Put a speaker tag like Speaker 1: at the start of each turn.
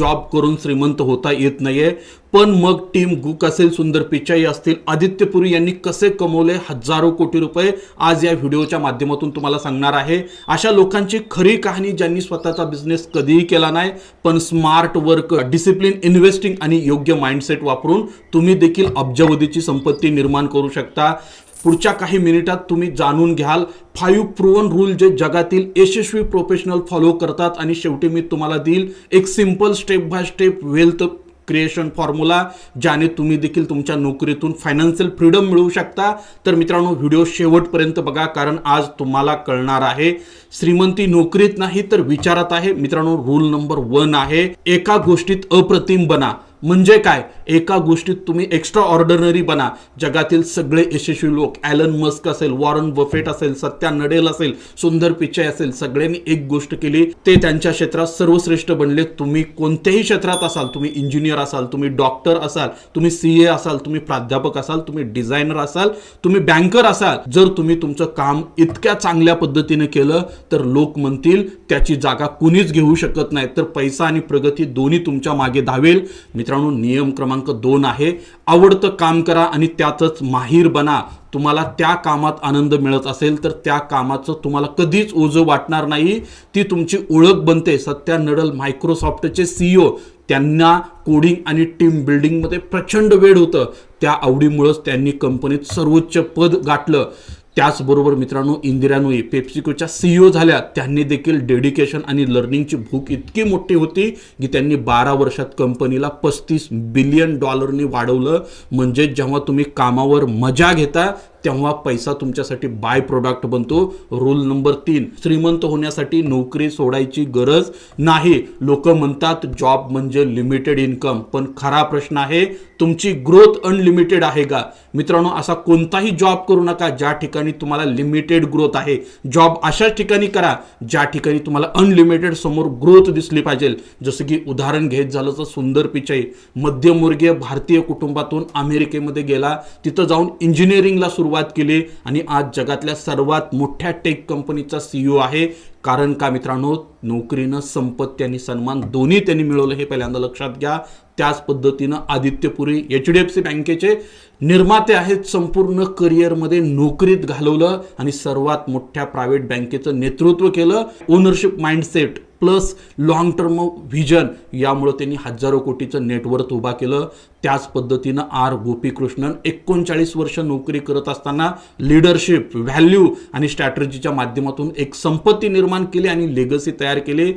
Speaker 1: Job करून श्रीमंत होता येत नाहीये. पण मग टीम गुक असेल सुंदर पिचाई असतील. आदित्यपुरी यांनी कसे कमवले? हजारो कोटी रुपये आज या व्हिडिओच्या माध्यमातून तुम्हाला सांगणार आहे. अशा लोकांची खरी कहाणी ज्यांनी स्वतःचा बिझनेस कधीही केला नाही पण स्मार्ट वर्क डिसिप्लिन इन्व्हेस्टिंग आणि योग्य माइंडसेट वापरून तुम्ही देखील अब्जावधीची संपत्ती निर्माण करू शकता. पुढच्या काही मिनिटात तुम्ही जाणून घ्याल फाईव्ह प्रूवन रूल जे जगातील यशस्वी प्रोफेशनल फॉलो करतात. आणि शेवटी मी तुम्हाला देईल एक simple step by step wealth creation formula ज्याने तुम्ही देखील तुमच्या नोकरीतून फायनान्शियल फ्रीडम मिळवू शकता. तर मित्रांनो व्हिडिओ शेवटपर्यंत बघा कारण आज तुम्हाला कळणार आहे श्रीमंती नोकरीत नाही तर विचारात आहे. मित्रांनो रूल नंबर वन आहे एका गोष्टीत अप्रतिम बना. म्हणजे काय? एका गोष्टीत तुम्ही एक्स्ट्रा ऑर्डिनरी बना. जगातील सगळे यशस्वी लोक ॲलन मस्क असेल वॉरन बफेट असेल सत्या नडेल असेल सुंदर पिचाई असेल सगळ्यांनी एक गोष्ट केली ते त्यांच्या क्षेत्रात सर्वश्रेष्ठ बनले. तुम्ही कोणत्याही क्षेत्रात असाल तुम्ही इंजिनियर असाल तुम्ही डॉक्टर असाल तुम्ही सी ए असाल तुम्ही प्राध्यापक असाल तुम्ही डिझायनर असाल तुम्ही बँकर असाल जर तुम्ही तुमचं काम इतक्या चांगल्या पद्धतीने केलं तर लोक म्हणतील त्याची जागा कुणीच घेऊ शकत नाही. तर पैसा आणि प्रगती दोन्ही तुमच्या मागे धावेल. मित्रांनो नियम क्रमांक दोन आहे आवडतं काम करा आणि त्यातच माहीर बना. तुम्हाला त्या कामात आनंद मिळत असेल तर त्या कामाचं तुम्हाला कधीच ओझं वाटणार नाही. ती तुमची ओळख बनते. सत्या नडल मायक्रोसॉफ्टचे सीईओ. त्यांना कोडिंग आणि टीम बिल्डिंगमध्ये प्रचंड वेळ होतं. त्या आवडीमुळंच त्यांनी कंपनीत सर्वोच्च पद गाठलं. त्याचबरोबर मित्रांनो इंदिरा पेप्सिकोच्या सीईओ झाल्या. त्यांनी देखील डेडिकेशन आणि लर्निंगची भूक इतकी मोठी होती की त्यांनी बारा वर्षात कंपनीला पस्तीस बिलियन डॉलरनी वाढवलं. म्हणजे जेव्हा तुम्ही कामावर मजा घेता तेव्हा पैसा तुमच्यासाठी बाय प्रोडक्ट बनतो. रूल नंबर तीन श्रीमंत होण्यासाठी नोकरी सोडायची गरज नाही. लोक म्हणतात जॉब म्हणजे लिमिटेड इन्कम पण खरा प्रश्न आहे तुमची ग्रोथ अनलिमिटेड आहे का? मित्रांनो असा कोणताही जॉब करू नका ज्या ठिकाणी तुम्हाला लिमिटेड ग्रोथ आहे. जॉब अशाच ठिकाणी करा ज्या ठिकाणी तुम्हाला अनलिमिटेड समोर ग्रोथ दिसली पाहिजे. जसं की उदाहरण घेत झालं तर सुंदर पिचाई. मध्यमवर्गीय भारतीय कुटुंबातून अमेरिकेमध्ये गेला तिथं जाऊन इंजिनिअरिंगला सुरू सुरुवात केली आणि आज जगातल्या सर्वात मोठ्या टेक कंपनीचा सीईओ आहे. कारण का मित्रांनो नोकरीनं संपत्ती आणि सन्मान दोन्ही त्यांनी मिळवलं हे पहिल्यांदा लक्षात घ्या. त्याच पद्धतीनं Adityapuri H D F C बँकेचे निर्माते आहेत. संपूर्ण करिअरमध्ये नोकरीत घालवलं आणि सर्वात मोठ्या प्रायव्हेट बँकेचं नेतृत्व केलं. Ownership mindset plus long term vision यामुळं त्यांनी हजारो कोटीचं नेटवर्थ उभा केलं. त्याच पद्धतीनं आर गोपीकृष्णन एकोणचाळीस वर्ष नोकरी करत असताना लिडरशिप व्हॅल्यू आणि स्ट्रॅटर्जीच्या माध्यमातून एक संपत्ती निर्माण केली आणि लेगसी तयार केली.